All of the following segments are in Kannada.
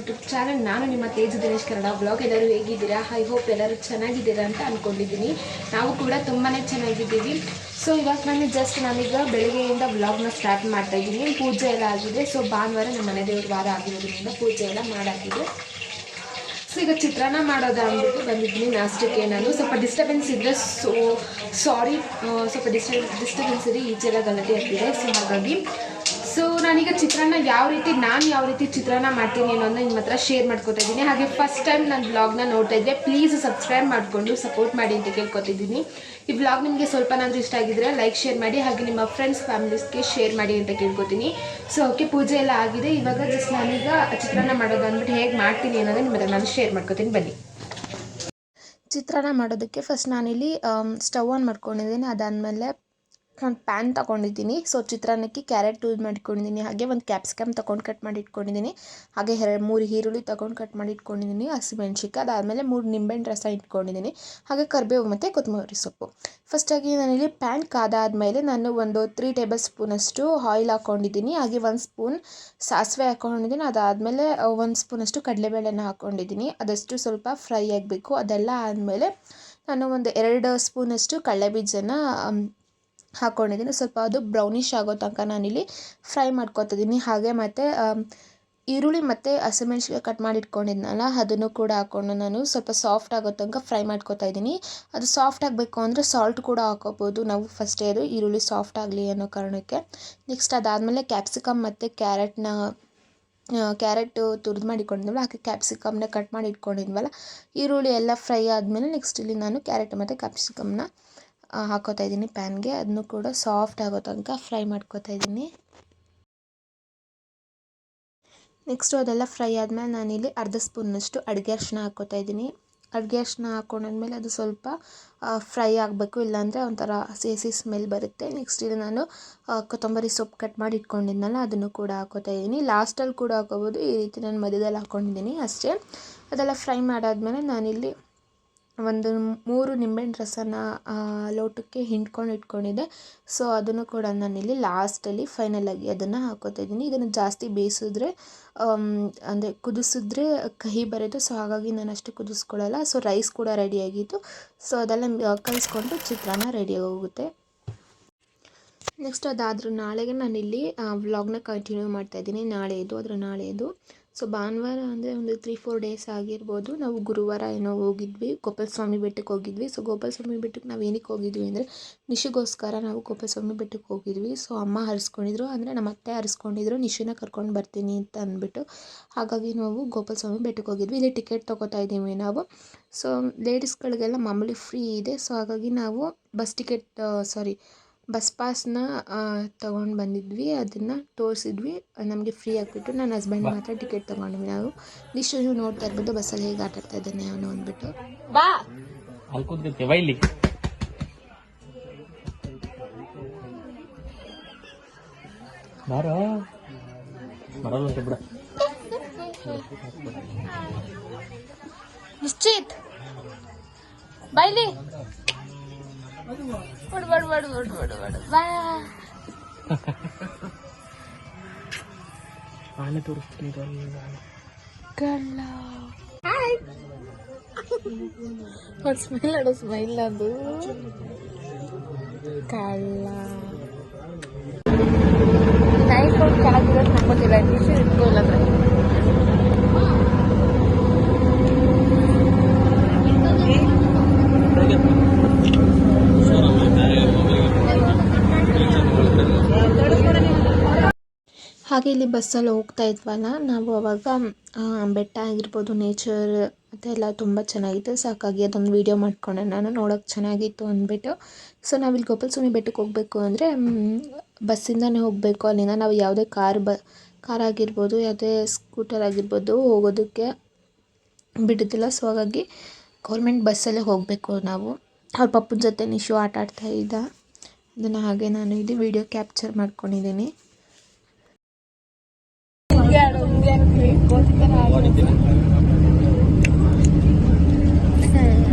ಯೂಟ್ಯೂಬ್ ಚಾನಲ್ ನಾನು ನಿಮ್ಮ ತೇಜು ದಿನೇಶ್ ಕನ್ನಡ. ಬ್ಲಾಗ್ ಎಲ್ಲರೂ ಹೇಗಿದ್ದೀರಾ? ಐ ಹೋಪ್ ಎಲ್ಲರೂ ಚೆನ್ನಾಗಿದ್ದೀರಾ ಅಂತ ಅಂದ್ಕೊಂಡಿದ್ದೀನಿ ನಾವು ಕೂಡ ತುಂಬಾ ಚೆನ್ನಾಗಿದ್ದೀವಿ. ಸೊ ಇವಾಗ ನಾನು ಜಸ್ಟ್ ನಾನೀಗ ಬೆಳಗ್ಗೆಯಿಂದ ಬ್ಲಾಗ್ನ ಸ್ಟಾರ್ಟ್ ಮಾಡ್ತಾ ಇದ್ದೀನಿ. ಪೂಜೆ ಎಲ್ಲ ಆಗಿದೆ. ಸೊ ಭಾನುವಾರ ನಮ್ಮ ಮನೆ ದೇವ್ರ ವಾರ ಆಗಿರೋದ್ರಿಂದ ಪೂಜೆ ಎಲ್ಲ ಮಾಡಾಕಿದೆ ಸೊ ಈಗ ಚಿತ್ರಾನ್ನ ಮಾಡೋದು ಅಂದ್ಬಿಟ್ಟು ಬಂದಿದ್ದೀನಿ. ನಾಷ್ಟಕ್ಕೆ ನಾನು. ಸ್ವಲ್ಪ ಡಿಸ್ಟರ್ಬೆನ್ಸ್ ಇದ್ದರೆ ಸೊ ಸಾರಿ ಸ್ವಲ್ಪ ಡಿಸ್ಟರ್ ಡಿಸ್ಟರ್ಬೆನ್ಸ್ ಇದೆ ಈಚೆಲ್ಲ ಗಲಾಟೆ ಆಗ್ತಿದೆ. ಸೊ ಹಾಗಾಗಿ ನಾನೀಗ ಚಿತ್ರಾನ್ನ ಯಾವ ರೀತಿ, ನಾನು ಯಾವ ರೀತಿ ಚಿತ್ರಾನ್ನ ಮಾಡ್ತೀನಿ ಅನ್ನೋದನ್ನ ನಿಮ್ಮ ಹತ್ರ ಶೇರ್ ಮಾಡ್ಕೊತಾ ಇದ್ದೀನಿ. ಹಾಗೆ ಫಸ್ಟ್ ಟೈಮ್ ನನ್ನ ಬ್ಲಾಗ್ನ ನೋಡ್ತಾ ಇದ್ದರೆ ಪ್ಲೀಸ್ ಸಬ್ಸ್ಕ್ರೈಬ್ ಮಾಡಿಕೊಂಡು ಸಪೋರ್ಟ್ ಮಾಡಿ ಅಂತ ಕೇಳ್ಕೊತಿದ್ದೀನಿ ಈ ಬ್ಲಾಗ್ ನಿಮಗೆ ಸ್ವಲ್ಪನಾದ್ರೂ ಇಷ್ಟ ಆಗಿದ್ರೆ ಲೈಕ್ ಶೇರ್ ಮಾಡಿ, ಹಾಗೆ ನಿಮ್ಮ ಫ್ರೆಂಡ್ಸ್ ಫ್ಯಾಮಿಲೀಸ್ಗೆ ಶೇರ್ ಮಾಡಿ ಅಂತ ಕೇಳ್ಕೊತೀನಿ. ಸೊ ಓಕೆ ಪೂಜೆ ಎಲ್ಲ ಆಗಿದೆ. ಇವಾಗ ಜಸ್ಟ್ ನಾನೀಗ ಚಿತ್ರಾನ್ನ ಮಾಡೋದು ಅಂದ್ಬಿಟ್ಟು ಹೇಗೆ ಮಾಡ್ತೀನಿ ಅನ್ನೋದು ನಿಮ್ಮ ಹತ್ರ ನಾನು ಶೇರ್ ಮಾಡ್ಕೊತೀನಿ. ಬನ್ನಿ. ಚಿತ್ರಾನ್ನ ಮಾಡೋದಕ್ಕೆ ಫಸ್ಟ್ ನಾನಿಲ್ಲಿ ಸ್ಟವ್ ಆನ್ ಮಾಡ್ಕೊಂಡಿದ್ದೀನಿ. ಅದಾದಮೇಲೆ ನಾನು ಪ್ಯಾನ್ ತೊಗೊಂಡಿದ್ದೀನಿ. ಸೊ ಚಿತ್ರಾನ್ನಕ್ಕೆ ಕ್ಯಾರೆಟ್ ಯೂಸ್ ಮಾಡಿಟ್ಕೊಂಡಿದ್ದೀನಿ ಹಾಗೆ ಒಂದು ಕ್ಯಾಪ್ಸಿಕಮ್ ತೊಗೊಂಡು ಕಟ್ ಮಾಡಿ ಇಟ್ಕೊಂಡಿದ್ದೀನಿ. ಹಾಗೆ ಎರಡು ಮೂರು ಈರುಳ್ಳಿ ತೊಗೊಂಡು ಕಟ್ ಮಾಡಿ ಇಟ್ಕೊಂಡಿದ್ದೀನಿ. ಹಸಿಮೆಣ್ಸಿಕಾಯಿ ಅದಾದಮೇಲೆ ಮೂರು ನಿಂಬೆಹಣ್ಣು ರಸ ಇಟ್ಕೊಂಡಿದ್ದೀನಿ. ಹಾಗೆ ಕರಿಬೇವು ಮತ್ತು ಕೊತ್ತಂಬರಿ ಸೊಪ್ಪು. ಫಸ್ಟಾಗಿ ನಾನಿಲ್ಲಿ ಪ್ಯಾನ್ ಕಾದಾದಮೇಲೆ ನಾನು ಒಂದು ತ್ರೀ ಟೇಬಲ್ ಸ್ಪೂನಷ್ಟು ಆಯಿಲ್ ಹಾಕ್ಕೊಂಡಿದ್ದೀನಿ ಹಾಗೆ ಒಂದು ಸ್ಪೂನ್ ಸಾಸಿವೆ ಹಾಕ್ಕೊಂಡಿದ್ದೀನಿ ಅದಾದಮೇಲೆ ಒಂದು ಸ್ಪೂನಷ್ಟು ಕಡಲೆಬೇಳೆನ ಹಾಕ್ಕೊಂಡಿದ್ದೀನಿ ಅದಷ್ಟು ಸ್ವಲ್ಪ ಫ್ರೈ ಆಗಬೇಕು. ಅದೆಲ್ಲ ಆದಮೇಲೆ ನಾನು ಒಂದು ಎರಡು ಸ್ಪೂನಷ್ಟು ಕಡಲೆಬೀಜನ ಹಾಕ್ಕೊಂಡಿದ್ದೀನಿ ಸ್ವಲ್ಪ ಅದು ಬ್ರೌನಿಶ್ ಆಗೋ ತನಕ ನಾನಿಲ್ಲಿ ಫ್ರೈ ಮಾಡ್ಕೊತಿದ್ದೀನಿ. ಹಾಗೆ ಮತ್ತು ಈರುಳ್ಳಿ ಮತ್ತು ಹಸಿಮೆಣ್ಸಿಕಾಯಿ ಕಟ್ ಮಾಡಿ ಇಟ್ಕೊಂಡಿದ್ನಲ್ಲ ಅದನ್ನು ಕೂಡ ಹಾಕ್ಕೊಂಡು ನಾನು ಸ್ವಲ್ಪ ಸಾಫ್ಟ್ ಆಗೋ ತನಕ ಫ್ರೈ ಮಾಡ್ಕೊತಾ ಇದ್ದೀನಿ. ಅದು ಸಾಫ್ಟ್ ಆಗಬೇಕು ಅಂದರೆ ಸಾಲ್ಟ್ ಕೂಡ ಹಾಕೋಬೋದು. ನಾವು ಫಸ್ಟೇ ಅದು ಈರುಳ್ಳಿ ಸಾಫ್ಟ್ ಆಗಲಿ ಅನ್ನೋ ಕಾರಣಕ್ಕೆ. ನೆಕ್ಸ್ಟ್ ಅದಾದಮೇಲೆ ಕ್ಯಾಪ್ಸಿಕಮ್ ಮತ್ತು ಕ್ಯಾರೆಟ್ನ ಕ್ಯಾರೆಟು ತುರಿದು ಮಾಡಿಕೊಂಡಿದ್ವಲ್ಲ ಹಾಗೆ ಕ್ಯಾಪ್ಸಿಕಮ್ನ ಕಟ್ ಮಾಡಿ ಇಟ್ಕೊಂಡಿದ್ವಲ್ಲ ಈರುಳ್ಳಿ ಎಲ್ಲ ಫ್ರೈ ಆದಮೇಲೆ ನೆಕ್ಸ್ಟ್ ಇಲ್ಲಿ ನಾನು ಕ್ಯಾರೆಟ್ ಮತ್ತು ಕ್ಯಾಪ್ಸಿಕಮ್ನ ಹಾಕೋತಾ ಇದ್ದೀನಿ ಪ್ಯಾನ್ಗೆ. ಅದನ್ನು ಕೂಡ ಸಾಫ್ಟ್ ಆಗೋ ತನಕ ಫ್ರೈ ಮಾಡ್ಕೋತಾ ಇದ್ದೀನಿ. ನೆಕ್ಸ್ಟು ಅದೆಲ್ಲ ಫ್ರೈ ಆದಮೇಲೆ ನಾನಿಲ್ಲಿ ಅರ್ಧ ಸ್ಪೂನಷ್ಟು ಅಡುಗೆ ಅರಿಶಿನ ಹಾಕ್ಕೋತಾ ಇದ್ದೀನಿ. ಅಡುಗೆ ಅರಿಶಿನ ಹಾಕ್ಕೊಂಡಾದ್ಮೇಲೆ ಅದು ಸ್ವಲ್ಪ ಫ್ರೈ ಆಗಬೇಕು, ಇಲ್ಲಾಂದರೆ ಒಂಥರ ಹಸಿ ಸ್ಮೆಲ್ ಬರುತ್ತೆ. ನೆಕ್ಸ್ಟ್ ಇಲ್ಲಿ ನಾನು ಕೊತ್ತಂಬರಿ ಸೊಪ್ಪು ಕಟ್ ಮಾಡಿ ಇಟ್ಕೊಂಡಿದ್ನಲ್ಲ, ಅದನ್ನು ಕೂಡ ಹಾಕೋತಾ ಇದ್ದೀನಿ. ಲಾಸ್ಟಲ್ಲಿ ಕೂಡ ಹಾಕೋಬೋದು, ಈ ರೀತಿ ನಾನು ಮಧ್ಯದಲ್ಲಿ ಹಾಕ್ಕೊಂಡಿದ್ದೀನಿ ಅಷ್ಟೇ. ಅದೆಲ್ಲ ಫ್ರೈ ಮಾಡಾದಮೇಲೆ ನಾನಿಲ್ಲಿ ಒಂದು ಮೂರು ನಿಂಬೆಹಣ್ಣು ರಸನ ಲೋಟಕ್ಕೆ ಹಿಂಡ್ಕೊಂಡು ಇಟ್ಕೊಂಡಿದ್ದೆ. ಸೊ ಅದನ್ನು ಕೂಡ ನಾನಿಲ್ಲಿ ಲಾಸ್ಟಲ್ಲಿ ಫೈನಲಾಗಿ ಅದನ್ನು ಹಾಕೋತಾ ಇದ್ದೀನಿ. ಇದನ್ನು ಜಾಸ್ತಿ ಬೇಯಿಸಿದ್ರೆ ಅಂದರೆ ಕುದಿಸಿದ್ರೆ ಕಹಿ ಬರುತ್ತೆ. ಸೊ ಹಾಗಾಗಿ ನಾನು ಅಷ್ಟು ಕುದಿಸ್ಕೊಳ್ಳಲ್ಲ. ಸೊ ರೈಸ್ ಕೂಡ ರೆಡಿಯಾಗಿತ್ತು ಸೊ ಅದೆಲ್ಲ ಕಲಿಸ್ಕೊಂಡು ಚಿತ್ರಾನ್ನ ರೆಡಿ ಹೋಗುತ್ತೆ ನೆಕ್ಸ್ಟ್ ಅದಾದರೂ ನಾಳೆಗೆ ನಾನಿಲ್ಲಿ ವ್ಲಾಗ್ನ ಕಂಟಿನ್ಯೂ ಮಾಡ್ತಾಯಿದ್ದೀನಿ ನಾಳೆದು ಅದರ ನಾಳೆದು ಸೊ ಭಾನುವಾರ ಅಂದರೆ ಒಂದು ತ್ರೀ ಫೋರ್ ಡೇಸ್ ಆಗಿರ್ಬೋದು. ನಾವು ಗುರುವಾರ ಏನೋ ಹೋಗಿದ್ವಿ ಗೋಪಾಲ ಸ್ವಾಮಿ ಬೆಟ್ಟಕ್ಕೆ ಹೋಗಿದ್ವಿ. ಸೊ ಗೋಪಾಲ ಸ್ವಾಮಿ ಬೆಟ್ಟಕ್ಕೆ ನಾವು ಏನಕ್ಕೆ ಹೋಗಿದ್ವಿ ಅಂದರೆ, ನಿಶಿಗೋಸ್ಕರ ನಾವು ಗೋಪಾಲ ಸ್ವಾಮಿ ಬೆಟ್ಟಕ್ಕೆ ಹೋಗಿದ್ವಿ. ಸೊ ಅಮ್ಮ ಹರಿಸ್ಕೊಂಡಿದ್ರು, ಅಂದರೆ ನಮ್ಮ ಅತ್ತೆ ಹರಿಸ್ಕೊಂಡಿದ್ರು, ನಿಶಿನ ಕರ್ಕೊಂಡು ಬರ್ತೀನಿ ಅಂತ ಅಂದ್ಬಿಟ್ಟು. ಹಾಗಾಗಿ ನಾವು ಗೋಪಾಲ ಸ್ವಾಮಿ ಬೆಟ್ಟಕ್ಕೆ ಹೋಗಿದ್ವಿ. ಇಲ್ಲಿ ಟಿಕೆಟ್ ತೊಗೋತಾ ಇದ್ದೀವಿ ನಾವು. ಸೊ ಲೇಡೀಸ್ಗಳಿಗೆಲ್ಲ ಮಾಮೂಲಿ ಫ್ರೀ ಇದೆ. ಸೊ ಹಾಗಾಗಿ ನಾವು ಬಸ್ ಟಿಕೆಟ್ ಸಾರಿ ಬಸ್ ಪಾಸ್ನ ತೊಗೊಂಡು ಬಂದಿದ್ವಿ ಅದನ್ನು ತೋರಿಸಿದ್ವಿ. ನಮಗೆ ಫ್ರೀ ಆಗಿಬಿಟ್ಟು ನನ್ನ ಹಸ್ಬೆಂಡ್ ಮಾತ್ರ ಟಿಕೆಟ್ ತೊಗೊಂಡ್ವಿ ನಾವು. ನಿಶ್ಚಯ ನೀವು ನೋಡ್ತಾ ಇರ್ಬೋದು ಬಸ್ಸಲ್ಲಿ ಹೇಗೆ ಆಟ ಆಡ್ತಾ ಇದ್ದಾನೆ ಅವನು ಅಂದ್ಬಿಟ್ಟು. ಬಾ. ಅಲ್ಲಿ ನಿಶ್ಚಿತ್. ಬೈಲಿ ஓடு ஓடு ஓடு ஓடு ஓடு ஓடு வா വാന തുറക്കുന്നു തോന്നുന്നതാണ് കള്ള സ്മൈലാണോ സ്മൈലാത് കള്ള നൈറ്റ് കിടക്കുന്നത് നമുക്ക് ഇല്ല ഇഷ്യൂ ഇല്ല ಹಾಗೆ ಇಲ್ಲಿ ಬಸ್ಸಲ್ಲಿ ಹೋಗ್ತಾ ಇದ್ವಲ್ಲ, ನಾವು ಅವಾಗ ಬೆಟ್ಟ ಆಗಿರ್ಬೋದು ನೇಚರ್ ಅದೆಲ್ಲ ತುಂಬ ಚೆನ್ನಾಗಿತ್ತು. ಸಾಕಾಗಿ ಅದೊಂದು ವೀಡಿಯೋ ಮಾಡ್ಕೊಂಡೆ ನಾನು, ನೋಡೋಕೆ ಚೆನ್ನಾಗಿತ್ತು ಅಂದ್ಬಿಟ್ಟು. ಸೊ ನಾವಿಲ್ಲಿ ಗೋಪಾಲ ಸ್ವಾಮಿ ಬೆಟ್ಟಕ್ಕೆ ಹೋಗಬೇಕು ಅಂದರೆ ಬಸ್ಸಿಂದನೇ ಹೋಗಬೇಕು. ಅಲ್ಲಿಂದ ನಾವು ಯಾವುದೇ ಕಾರ್ ಬ, ಕಾರ್ ಆಗಿರ್ಬೋದು, ಯಾವುದೇ ಸ್ಕೂಟರ್ ಆಗಿರ್ಬೋದು ಹೋಗೋದಕ್ಕೆ ಬಿಡೋದಿಲ್ಲ. ಸೊ ಹಾಗಾಗಿ ಗೌರ್ಮೆಂಟ್ ಬಸ್ಸಲ್ಲೇ ಹೋಗಬೇಕು ನಾವು. ಅವ್ರ ಪಪ್ಪನ ಜೊತೆ ನಿಶು ಆಟ ಆಡ್ತಾ ಇದ್ದ. ಅದನ್ನು ಹಾಗೆ ನಾನು ಇಲ್ಲಿ ವಿಡಿಯೋ ಕ್ಯಾಪ್ಚರ್ ಮಾಡ್ಕೊಂಡಿದ್ದೀನಿ.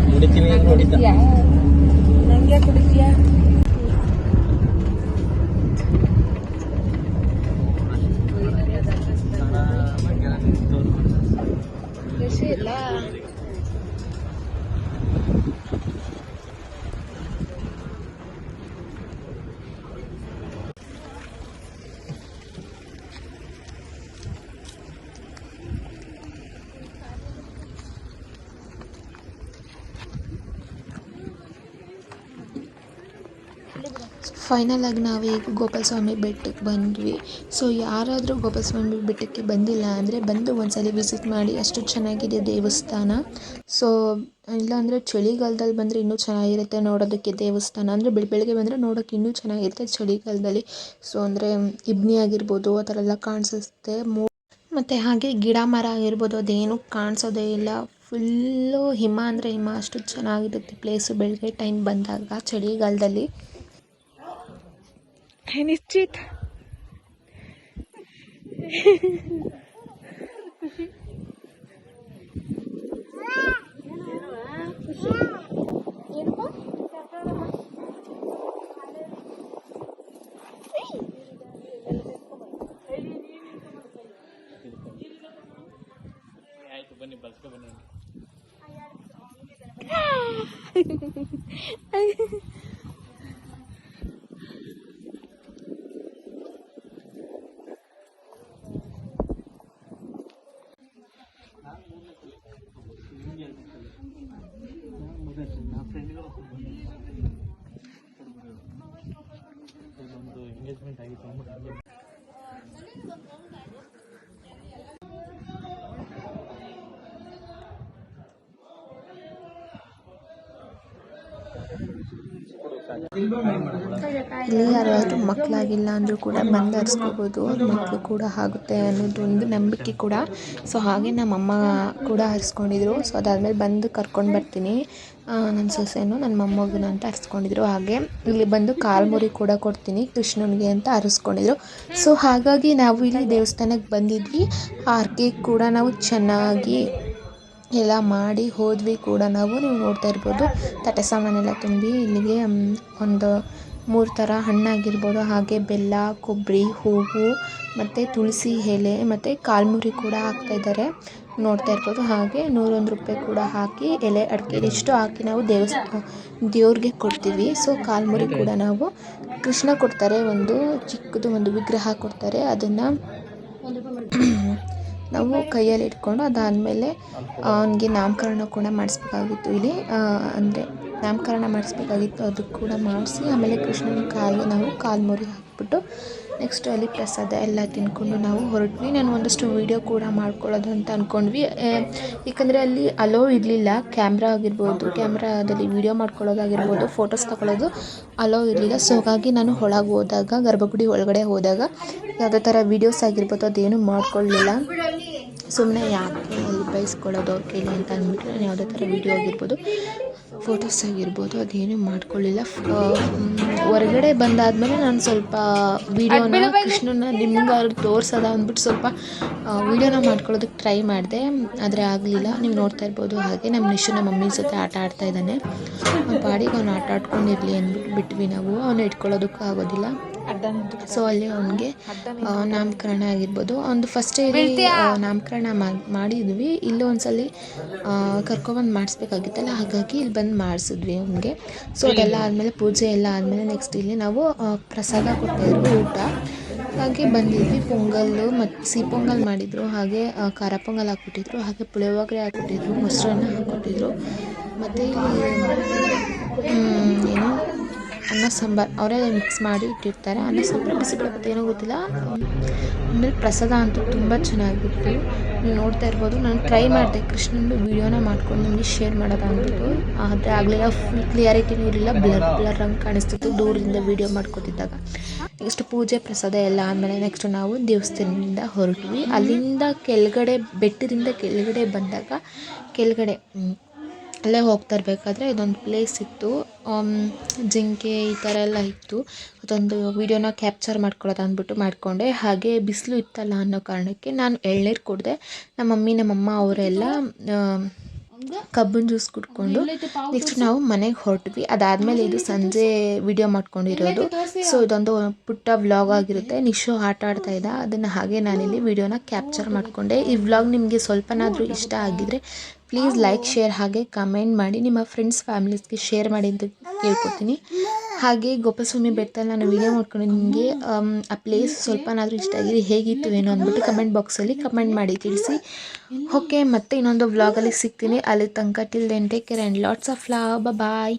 ನೋಡಿದ್ದೀನಿ ನೋಡಿದ್ದ ನಂಗೆ ಕುಡಿತೀಯಾ ಫೈನಲ್ ಆಗಿ ನಾವೀಗ ಗೋಪಾಲಸ್ವಾಮಿ ಬೆಟ್ಟಕ್ಕೆ ಬಂದ್ವಿ. ಸೊ ಯಾರಾದರೂ ಗೋಪಾಲಸ್ವಾಮಿ ಬೆಟ್ಟಕ್ಕೆ ಬಂದಿಲ್ಲ ಅಂದರೆ ಬಂದು ಒಂದ್ಸಲ ವಿಸಿಟ್ ಮಾಡಿ, ಅಷ್ಟು ಚೆನ್ನಾಗಿದೆ ದೇವಸ್ಥಾನ. ಸೊ ಇಲ್ಲಾಂದರೆ ಚಳಿಗಾಲದಲ್ಲಿ ಬಂದರೆ ಇನ್ನೂ ಚೆನ್ನಾಗಿರುತ್ತೆ ನೋಡೋದಕ್ಕೆ ದೇವಸ್ಥಾನ. ಅಂದರೆ ಬೆಳ, ಬೆಳಗ್ಗೆ ಬಂದರೆ ನೋಡೋಕ್ಕೆ ಇನ್ನೂ ಚೆನ್ನಾಗಿರುತ್ತೆ ಚಳಿಗಾಲದಲ್ಲಿ. ಸೊ ಅಂದರೆ ಇಬ್ನಿ ಆಗಿರ್ಬೋದು, ಆ ಥರ ಎಲ್ಲ ಕಾಣಿಸುತ್ತೆ. ಮೋ, ಮತ್ತು ಹಾಗೆ ಗಿಡ ಮರ ಆಗಿರ್ಬೋದು, ಅದೇನು ಕಾಣಿಸೋದೇ ಇಲ್ಲ. ಫುಲ್ಲು ಹಿಮ ಅಂದರೆ ಹಿಮ, ಅಷ್ಟು ಚೆನ್ನಾಗಿರುತ್ತೆ ಪ್ಲೇಸು ಬೆಳಗ್ಗೆ ಟೈಮ್ ಬಂದಾಗ ಚಳಿಗಾಲದಲ್ಲಿ. ನಿಶ್ಚಿತ್ ಆಯ್ತು ಬನ್ನಿ ಬಸ್ಕೊ ಬನ್ನಿ ಇಲ್ಲಿ ಯಾರಾದರೂ ಮಕ್ಕಳಾಗಿಲ್ಲ ಅಂದರೂ ಕೂಡ ಬಂದು ಹರಿಸ್ಕೋಬೋದು ಮಕ್ಕಳು ಕೂಡ ಆಗುತ್ತೆ ಅನ್ನೋದು ಒಂದು ನಂಬಿಕೆ ಕೂಡ. ಸೊ ಹಾಗೆ ನಮ್ಮಮ್ಮ ಕೂಡ ಹರಿಸ್ಕೊಂಡಿದ್ರು. ಸೊ ಅದಾದಮೇಲೆ ಬಂದು ಕರ್ಕೊಂಡು ಬರ್ತೀನಿ. ನನ್ನ ಸೊಸೆನು ನನ್ನ ಮೊಮ್ಮಗನ ಅಂತ ಹರಿಸ್ಕೊಂಡಿದ್ರು. ಹಾಗೆ ಇಲ್ಲಿ ಬಂದು ಕಾಲ್ಮುರಿ ಕೂಡ ಕೊಡ್ತೀನಿ. ಕೃಷ್ಣನಿಗೆ ಅಂತ ಹರಿಸ್ಕೊಂಡಿದ್ರು. ಸೊ ಹಾಗಾಗಿ ನಾವು ಇಲ್ಲಿ ದೇವಸ್ಥಾನಕ್ಕೆ ಬಂದಿದ್ವಿ. ಆರ್ಕೆ ಕೂಡ ನಾವು ಚೆನ್ನಾಗಿ ಎಲ್ಲ ಮಾಡಿ ಹೋದ್ವಿ ಕೂಡ ನಾವು. ನೀವು ನೋಡ್ತಾ ಇರ್ಬೋದು ತಟ್ಟೆ ಸಾಮಾನೆಲ್ಲ ತುಂಬಿ ಇಲ್ಲಿಗೆ ಒಂದು ಮೂರು ಥರ ಹಣ್ಣಾಗಿರ್ಬೋದು. ಹಾಗೆ ಬೆಲ್ಲ ಕೊಬ್ಬರಿ ಹೂವು ಮತ್ತು ತುಳಸಿ ಎಲೆ ಮತ್ತು ಕಾಲ್ಮುರಿ ಕೂಡ ಹಾಕ್ತಾಯಿದ್ದಾರೆ ನೋಡ್ತಾ ಇರ್ಬೋದು. ಹಾಗೆ ನೂರೊಂದು ರೂಪಾಯಿ ಕೂಡ ಹಾಕಿ ಎಲೆ ಅಡಿಕೆ ಇಷ್ಟು ಹಾಕಿ ನಾವು ದೇವಸ್ ದೇವ್ರಿಗೆ ಕೊಡ್ತೀವಿ. ಸೊ ಕಾಲ್ಮುರಿ ಕೂಡ ನಾವು ಕೃಷ್ಣ ಕೊಡ್ತಾರೆ ಒಂದು ಚಿಕ್ಕದು ಒಂದು ವಿಗ್ರಹ ಕೊಡ್ತಾರೆ. ಅದನ್ನು ನಾವು ಕೈಯಲ್ಲಿ ಇಟ್ಕೊಂಡು ಅದಾದಮೇಲೆ ಅವನಿಗೆ ನಾಮಕರಣ ಕೂಡ ಮಾಡಿಸ್ಬೇಕಾಗಿತ್ತು. ಇಲ್ಲಿ ಅಂದರೆ ನಾಮಕರಣ ಮಾಡಿಸ್ಬೇಕಾಗಿತ್ತು. ಅದು ಕೂಡ ಮಾಡಿಸಿ ಆಮೇಲೆ ಕೃಷ್ಣನ ಕಾಲಿಗೆ ನಾವು ಕಾಲ್ಮುರಿ ಹಾಕ್ಬಿಟ್ಟು ನೆಕ್ಸ್ಟ್ ಅಲ್ಲಿ ಪ್ರಸಾದ ಎಲ್ಲ ತಿನ್ಕೊಂಡು ನಾವು ಹೊರಟ್ವಿ. ನಾನು ಒಂದಷ್ಟು ವೀಡಿಯೋ ಕೂಡ ಮಾಡ್ಕೊಳ್ಳೋದು ಅಂತ ಅಂದ್ಕೊಂಡ್ವಿ ಏಕೆಂದರೆ ಅಲ್ಲಿ ಅಲೋ ಇರಲಿಲ್ಲ. ಕ್ಯಾಮ್ರಾ ಆಗಿರ್ಬೋದು ಕ್ಯಾಮ್ರಾದಲ್ಲಿ ವೀಡಿಯೋ ಮಾಡ್ಕೊಳ್ಳೋದಾಗಿರ್ಬೋದು ಫೋಟೋಸ್ ತಗೊಳ್ಳೋದು ಅಲೋ ಇರಲಿಲ್ಲ. ಸೊ ಹಾಗಾಗಿ ನಾನು ಒಳಗೆ ಹೋದಾಗ, ಗರ್ಭಗುಡಿ ಒಳಗಡೆ ಹೋದಾಗ ಯಾವುದೇ ಥರ ವೀಡಿಯೋಸ್ ಆಗಿರ್ಬೋದು, ಅದೇನು ಮಾಡ್ಕೊಳ್ಳಲಿಲ್ಲ ಸುಮ್ಮನೆ ಯಾಕೆ ಅಲ್ಲಿ ಬಯಸ್ಕೊಳ್ಳೋದು ಅವ್ರ ಕೈಲಿ ಅಂತ ಅಂದ್ಬಿಟ್ಟು ನಾನು ಯಾವುದೇ ಥರ ವೀಡಿಯೋ ಆಗಿರ್ಬೋದು ಫೋಟೋಸ್ ಆಗಿರ್ಬೋದು ಅದೇನು ಮಾಡ್ಕೊಳ್ಳಿಲ್ಲ. ಹೊರಗಡೆ ಬಂದಾದ್ಮೇಲೆ ನಾನು ಸ್ವಲ್ಪ ವೀಡಿಯೋನ ಕೃಷ್ಣನ ನಿಮ್ಗಾದ್ರು ತೋರ್ಸದ ಅಂದ್ಬಿಟ್ಟು ಸ್ವಲ್ಪ ವೀಡಿಯೋನ ಮಾಡ್ಕೊಳ್ಳೋದಕ್ಕೆ ಟ್ರೈ ಮಾಡಿದೆ. ಆದರೆ ಆಗಲಿಲ್ಲ. ನೀವು ನೋಡ್ತಾ ಇರ್ಬೋದು ಹಾಗೆ. ನಮ್ಮ ನಿಶು ನಮ್ಮ ಮಮ್ಮಿ ಜೊತೆ ಆಟ ಆಡ್ತಾ ಇದ್ದಾನೆ. ಅವ್ನ ಪಾಡಿಗೆ ಅವ್ನು ಆಟ ಆಡ್ಕೊಂಡಿರಲಿ ಅಂದ್ಬಿಟ್ಟು ಬಿಟ್ವಿ ನಾವು. ಅವನು ಇಟ್ಕೊಳ್ಳೋದಕ್ಕೂ ಆಗೋದಿಲ್ಲ. ಸೊ ಅಲ್ಲಿ ಅವನಿಗೆ ನಾಮಕರಣ ಆಗಿರ್ಬೋದು. ಒಂದು ಫಸ್ಟ್ ಆ, ನಾಮಕರಣ ಮಾಡಿದ್ವಿ. ಇಲ್ಲಿ ಒಂದ್ಸಲಿ ಕರ್ಕೊಬಂದು ಮಾಡಿಸ್ಬೇಕಾಗಿತ್ತಲ್ಲ ಹಾಗಾಗಿ ಇಲ್ಲಿ ಬಂದು ಮಾಡಿಸಿದ್ವಿ ಅವನಿಗೆ. ಸೊ ಅದೆಲ್ಲ ಆದಮೇಲೆ ಪೂಜೆ ಎಲ್ಲ ಆದಮೇಲೆ ನೆಕ್ಸ್ಟ್ ಇಲ್ಲಿ ನಾವು ಪ್ರಸಾದ ಕೊಟ್ಟಿದ್ರು ಊಟ. ಹಾಗೆ ಬಂದಿದ್ವಿ ಪೊಂಗಲ್ಲು ಮತ್ತು ಸಿಹಿ ಪೊಂಗಲ್ ಮಾಡಿದರು. ಹಾಗೆ ಖಾರ ಪೊಂಗಲ್ ಹಾಕ್ಬಿಟ್ಟಿದ್ರು. ಹಾಗೆ ಪುಳಿಯೋಗರೆ ಹಾಕ್ಬಿಟ್ಟಿದ್ರು ಮೊಸರನ್ನ ಹಾಕ್ಕೊಟ್ಟಿದ್ರು. ಮತ್ತು ಏನು? ಅನ್ನ ಸಾಂಬಾರು. ಅವರೇ ಮಿಕ್ಸ್ ಮಾಡಿ ಇಟ್ಟಿರ್ತಾರೆ. ಅನ್ನ ಸಾಂಬಾರು ಬಿಸಿಬೇಳೆಭಾತ್ ಏನೋ ಗೊತ್ತಿಲ್ಲ. ಆಮೇಲೆ ಪ್ರಸಾದ ಅಂತೂ ತುಂಬ ಚೆನ್ನಾಗಿತ್ತು ನೀವು ನೋಡ್ತಾ ಇರ್ಬೋದು. ನಾನು ಟ್ರೈ ಮಾಡಿದೆ. ಕೃಷ್ಣಂದು ವೀಡಿಯೋನ ಮಾಡ್ಕೊಂಡು ನಿಮಗೆ ಶೇರ್ ಮಾಡೋದು ಅಂದ್ಬಿಟ್ಟು. ಆದರೆ ಆಗಲಿಲ್ಲ. ಫುಲ್ ಕ್ಲಿಯಾರಿಟಿನೂ ಇರಲಿಲ್ಲ. ಬ್ಲರ್ ಬ್ಲರ್ ಹಂಗೆ ಕಾಣಿಸ್ತಿತ್ತು. ದೂರದಿಂದ ವೀಡಿಯೋ ಮಾಡ್ಕೊತಿದ್ದಾಗ. ನೆಕ್ಸ್ಟ್ ಪೂಜೆ, ಪ್ರಸಾದ ಎಲ್ಲ ಆದಮೇಲೆ ನೆಕ್ಸ್ಟ್ ನಾವು ದೇವಸ್ಥಾನದಿಂದ ಹೊರಟ್ವಿ. ಅಲ್ಲಿಂದ ಕೆಳಗಡೆ, ಬೆಟ್ಟದಿಂದ ಕೆಳಗಡೆ ಬಂದಾಗ, ಕೆಳಗಡೆ ಅಲ್ಲೇ ಹೋಗ್ತಾ ಇರಬೇಕಾದ್ರೆ ಇದೊಂದು ಪ್ಲೇಸ್ ಇತ್ತು. ಜಿಂಕೆ ಈ ಥರ ಎಲ್ಲ ಇತ್ತು. ಅದೊಂದು ವೀಡಿಯೋನ ಕ್ಯಾಪ್ಚರ್ ಮಾಡ್ಕೊಳ್ಳೋದು ಅಂದ್ಬಿಟ್ಟು ಮಾಡಿಕೊಂಡೆ. ಹಾಗೆ ಬಿಸಿಲು ಇತ್ತಲ್ಲ ಅನ್ನೋ ಕಾರಣಕ್ಕೆ ನಾನು ಎಳ್ನೀರು ಕುಡಿದೆ. ನಮ್ಮ ಮಮ್ಮಿ ನಮ್ಮಮ್ಮ ಅವರೆಲ್ಲ ಕಬ್ಬಿನ ಜ್ಯೂಸ್ ಕುಡ್ಕೊಂಡು ನೆಕ್ಸ್ಟ್ ನಾವು ಮನೆಗೆ ಹೊರಟ್ವಿ. ಅದಾದಮೇಲೆ ಇದು ಸಂಜೆ ವಿಡಿಯೋ ಮಾಡ್ಕೊಂಡಿರೋದು. ಸೊ ಇದೊಂದು ಪುಟ್ಟ ವ್ಲಾಗ್ ಆಗಿರುತ್ತೆ. ನಿಶು ಆಟ ಆಡ್ತಾ ಇದ್ದ. ಅದನ್ನು ಹಾಗೆ ನಾನಿಲ್ಲಿ ವಿಡಿಯೋನ ಕ್ಯಾಪ್ಚರ್ ಮಾಡಿಕೊಂಡೆ. ಈ ವ್ಲಾಗ್ ನಿಮಗೆ ಸ್ವಲ್ಪನಾದರೂ ಇಷ್ಟ ಆಗಿದ್ರೆ ಪ್ಲೀಸ್ ಲೈಕ್ ಶೇರ್ ಹಾಗೆ ಕಮೆಂಟ್ ಮಾಡಿ ನಿಮ್ಮ ಫ್ರೆಂಡ್ಸ್ ಫ್ಯಾಮಿಲೀಸ್ಗೆ ಶೇರ್ ಮಾಡಿ ಅಂತ ಕೇಳ್ಕೊತೀನಿ ಹಾಗೆ ಗೋಪಸ್ವಾಮಿ ಬೆಟ್ಟದಲ್ಲಿ ನಾನು ವೀಡಿಯೋ ಮಾಡ್ಕೊಂಡು ನಿಮಗೆ ಆ ಪ್ಲೇಸ್ ಸ್ವಲ್ಪನಾದರೂ ಇಷ್ಟ ಆಗಿದೆ ಹೇಗಿತ್ತು ಏನೋ ಅಂದ್ಬಿಟ್ಟು ಕಮೆಂಟ್ ಬಾಕ್ಸಲ್ಲಿ ಕಮೆಂಟ್ ಮಾಡಿ ತಿಳಿಸಿ. ಓಕೆ ಮತ್ತೆ ಇನ್ನೊಂದು ವ್ಲಾಗಲ್ಲಿ ಸಿಗ್ತೀನಿ. ಅಲ್ಲಿ ತನಕ till then take care and lots of love bye